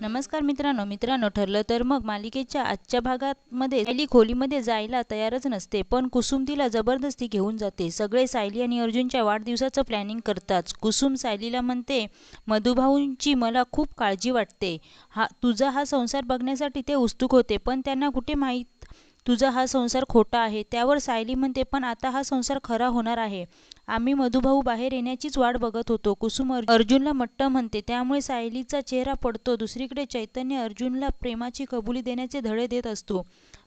नमस्कार मित्रांनो. मित्रांनो ठरलं तर मग मालिकेच्या आजच्या भागामध्ये सायली खोलीमध्ये जायला तयारच नसते पण कुसुम तिला जबरदस्ती घेऊन जाते. सगळे सायली आणि अर्जुनच्या वाढदिवसाचं प्लॅनिंग करतात. कुसुम सायलीला म्हणते मधुभाऊंची मला खूप काळजी वाटते. हा तुझा हा संसार बघण्यासाठी ते उत्सुक होते पण त्यांना कुठे माहीत तुझा हा संसार खोटा आहे. त्यावर सायली म्हणते पण आता हा संसार खरा होणार आहे. आम्ही मधुभाऊ बाहेर येण्याचीच वाट बघत होतो. कुसुम अर्जुनला मट्ट म्हणते. त्यामुळे सायलीचा चेहरा पडतो. दुसरीकडे चैतन्य अर्जुनला प्रेमाची कबुली देण्याचे धडे देत असतो.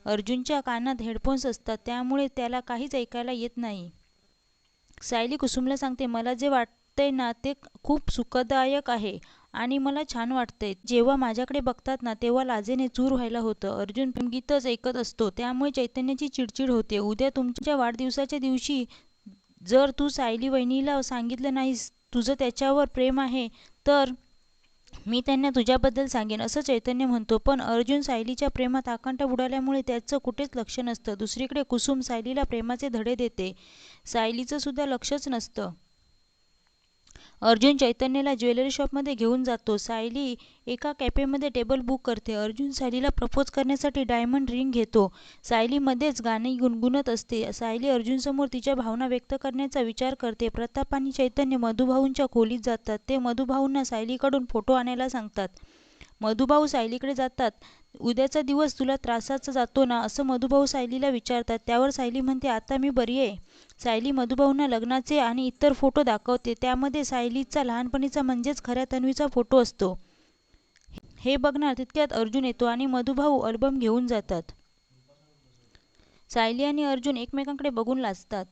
अर्जुनच्या कानात हेडफोन्स असतात. त्यामुळे त्याला काहीच ऐकायला येत नाही. सायली कुसुमला सांगते मला जे वाटतंय ना ते खूप सुखदायक आहे. आणि मला छान वाटतंय. जेव्हा माझ्याकडे बघतात ना तेव्हा लाजेने चूर व्हायला होतं. अर्जुन गीतच ऐकत असतो. त्यामुळे चैतन्याची चिडचिड होते. उद्या तुमच्या वाढदिवसाच्या दिवशी जर तू सायली वहिनीला सांगितलं नाहीस तुझं त्याच्यावर प्रेम आहे तर मी त्यांना तुझ्याबद्दल सांगेन. असं चैतन्य म्हणतो. पण अर्जुन सायलीच्या प्रेमात आकांठ बुडाल्यामुळे त्याचं कुठेच लक्ष नसतं. दुसरीकडे कुसुम सायलीला प्रेमाचे धडे देते. सायलीचं सुद्धा लक्षच नसतं. अर्जुन चैतन्यला ज्वेलरी शॉपमध्ये घेऊन जातो. सायली एका कॅफेमध्ये टेबल बुक करते. अर्जुन सायलीला प्रपोज करण्यासाठी डायमंड रिंग घेतो. सायली मध्येच गाणी गुणगुणत असते. सायली अर्जुनसमोर तिच्या भावना व्यक्त करण्याचा विचार करते. प्रताप आणि चैतन्य मधुभाऊंच्या खोलीत जातात. ते मधुभाऊंना सायलीकडून फोटो आणायला सांगतात. मधुभाऊ सायलीकडे जातात. उद्याचा दिवस तुला त्रासाचा जातो ना असं मधुभाऊ सायलीला विचारतात. त्यावर सायली म्हणते आता मी बरी आहे. सायली मधुभाऊंना लग्नाचे आणि इतर फोटो दाखवते. त्यामध्ये सायलीचा लहानपणीचा म्हणजेच खऱ्या तन्वीचा फोटो असतो. हे बघणार तितक्यात अर्जुन येतो आणि मधुभाऊ अल्बम घेऊन जातात. सायली आणि अर्जुन एकमेकांकडे बघून लाजतात.